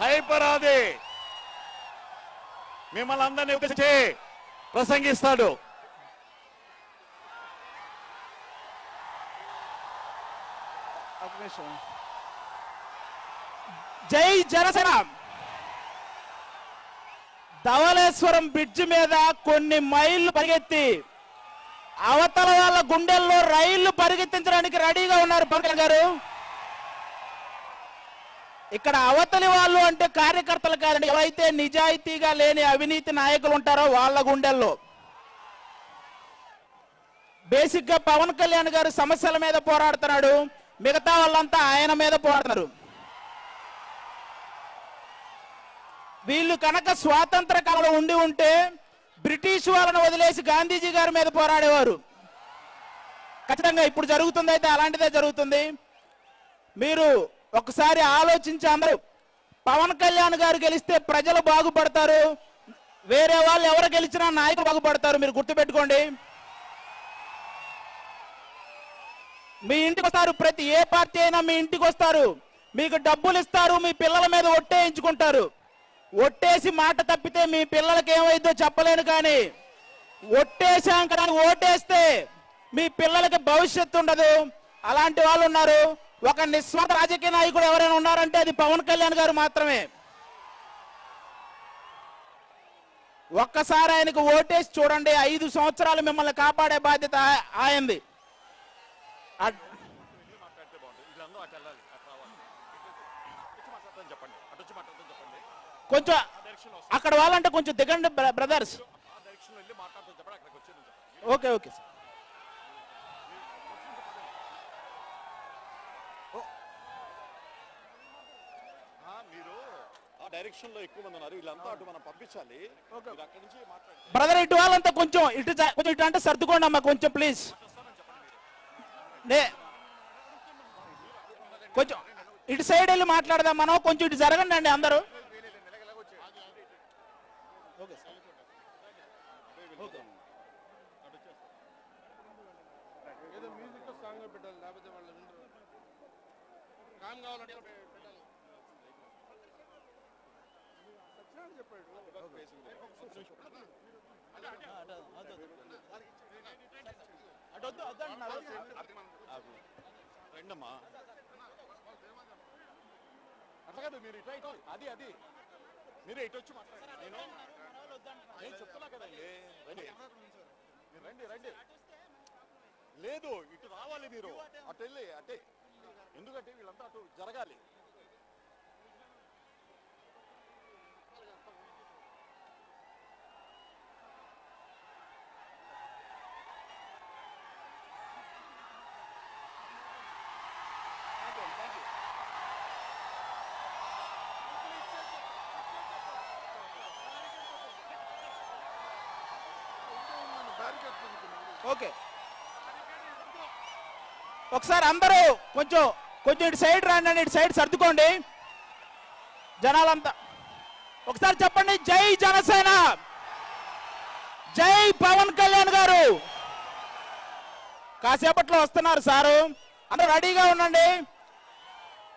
హైపరాది మిమ్మల్ని అందరినీ ఉద్దేశించి ప్రసంగిస్తాడు. జై జనసేన. ధవళేశ్వరం బ్రిడ్జ్ మీద కొన్ని మైళ్ళు పరిగెత్తి అవతల వాళ్ళ గుండెల్లో రైళ్ళు పరిగెత్తించడానికి రెడీగా ఉన్నారు పవన్ గారు. ఇక్కడ అవతలి వాళ్ళు అంటే కార్యకర్తలు కాదండి. ఎవరైతే నిజాయితీగా లేని అవినీతి నాయకులు ఉంటారో వాళ్ళ గుండెల్లో. బేసిక్గా పవన్ కళ్యాణ్ గారు సమస్యల మీద పోరాడుతున్నాడు. మిగతా వాళ్ళంతా ఆయన మీద పోరాడుతున్నారు. వీళ్ళు కనుక స్వాతంత్ర కాలంలో ఉండి ఉంటే బ్రిటిష్ వాళ్ళను వదిలేసి గాంధీజీ గారి మీద పోరాడేవారు. ఖచ్చితంగా ఇప్పుడు జరుగుతుంది అయితే అలాంటిదే జరుగుతుంది. మీరు ఒకసారి ఆలోచించి అందరూ పవన్ కళ్యాణ్ గారు గెలిస్తే ప్రజలు బాగుపడతారు. వేరే వాళ్ళు ఎవరు గెలిచినా నాయకులు బాగుపడతారు. మీరు గుర్తుపెట్టుకోండి. మీ ఇంటికి వస్తారు. ప్రతి ఏ పార్టీ అయినా మీ ఇంటికి వస్తారు. మీకు డబ్బులు ఇస్తారు. మీ పిల్లల మీద ఒట్టేయించుకుంటారు ఒట్టేసి మాట తప్పితే మీ పిల్లలకి ఏమైందో చెప్పలేను కానీ ఒట్టేసాం కదా ఓటేస్తే మీ పిల్లలకి భవిష్యత్తు ఉండదు. అలాంటి వాళ్ళు ఉన్నారు. ఒక నిస్వార్థ రాజకీయ నాయకుడు ఎవరైనా ఉన్నారంటే అది పవన్ కళ్యాణ్ గారు మాత్రమే. ఒక్కసారి ఆయనకు ఓటేసి చూడండి ఐదు సంవత్సరాలు మిమ్మల్ని కాపాడే బాధ్యత ఆ- ఆయనది. అడ్- మాట్లాడితే బాగుంటుంది వీళ్ళందరూ అటు వెళ్ళాలి అటు రావాలి వచ్చి మాట్లాడతాను చెప్పండి అటు వచ్చి మాట్లాడతాను చెప్పండి కొంచెం అక్కడ వాళ్ళంటే కొంచెం దిగండి బ్ర- బ్రదర్స్ ఓకే ఓకే సార్. డైరెక్షన్లో ఎక్కువ మంది ఉన్నారు. వీళ్ళంతా అటు మనం పంపించాలి. మీరు అక్కడి నుంచి మాట్లాడండి. బ్రదర్ ఇటు వాళ్ళంతా కొంచెం ఇటు కొంచెం ఇటు అంటే సర్దుకోండి అమ్మా కొంచెం ప్లీజ్ నే కొంచెం ఇటు సైడ్ వెళ్ళి మాట్లాడదాం మనం కొంచెం ఇటు జరగండి అండి అందరూ. ఏదో మ్యూజిక్ సాంగ్ పెట్టాలి లేకపోతే వాళ్ళు వినరు. కామ్ కావాలంటే పెట్టాలి సత్యనారాయణ అంటున్నారు రెండమ్మా. అట్లా కాదు మీరు ఇటు ఇటు అది అది. మీరు ఇటు వచ్చి మాట్లాడండి. నేను నేను చెప్తున్నా కదండి. రండి. మీరు రండి రండి. లేదు ఇటు రావాలి మీరు. అటు వెళ్ళి అటే. ఎందుకంటే వీళ్ళంతా అటు జరగాలి. ఓకే. ఒకసారి అందరూ కొంచెం కొంచెం ఇటు సైడ్ రాండి ఇటు సైడ్ సర్దుకోండి. జనాలంతా. ఒకసారి చెప్పండి జై జనసేన! జై పవన్ కళ్యాణ్ గారు! కాసేపట్లో వస్తున్నారు సారు. అందరూ రెడీగా ఉండండి.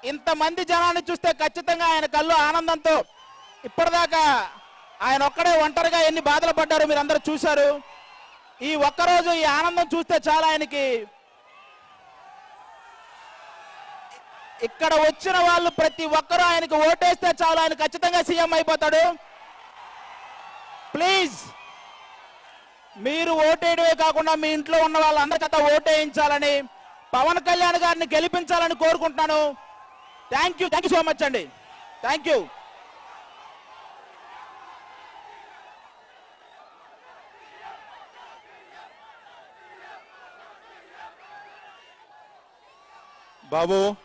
ఇంతమంది జనాన్ని చూస్తే ఖచ్చితంగా ఆయన కళ్ళు ఆనందంతో ఇప్పటిదాకా ఆయన ఒక్కడే ఒంటరిగా ఎన్ని బాధలు పడ్డారు మీరు అందరూ చూశారు. ఈ ఒక్కరోజు ఈ ఆనందం చూస్తే చాలా ఆయనకి ఇక్కడ వచ్చిన వాళ్ళు ప్రతి ఒక్కరూ ఆయనకు ఓటేస్తే చాలు. ఆయన ఖచ్చితంగా సీఎం అయిపోతాడు. ప్లీజ్ మీరు ఓటేయడమే కాకుండా మీ ఇంట్లో ఉన్న వాళ్ళందరి చేత ఓటేయించాలని పవన్ కళ్యాణ్ గారిని గెలిపించాలని కోరుకుంటున్నాను. Thank you thank you so much అండి. Thank you Babo.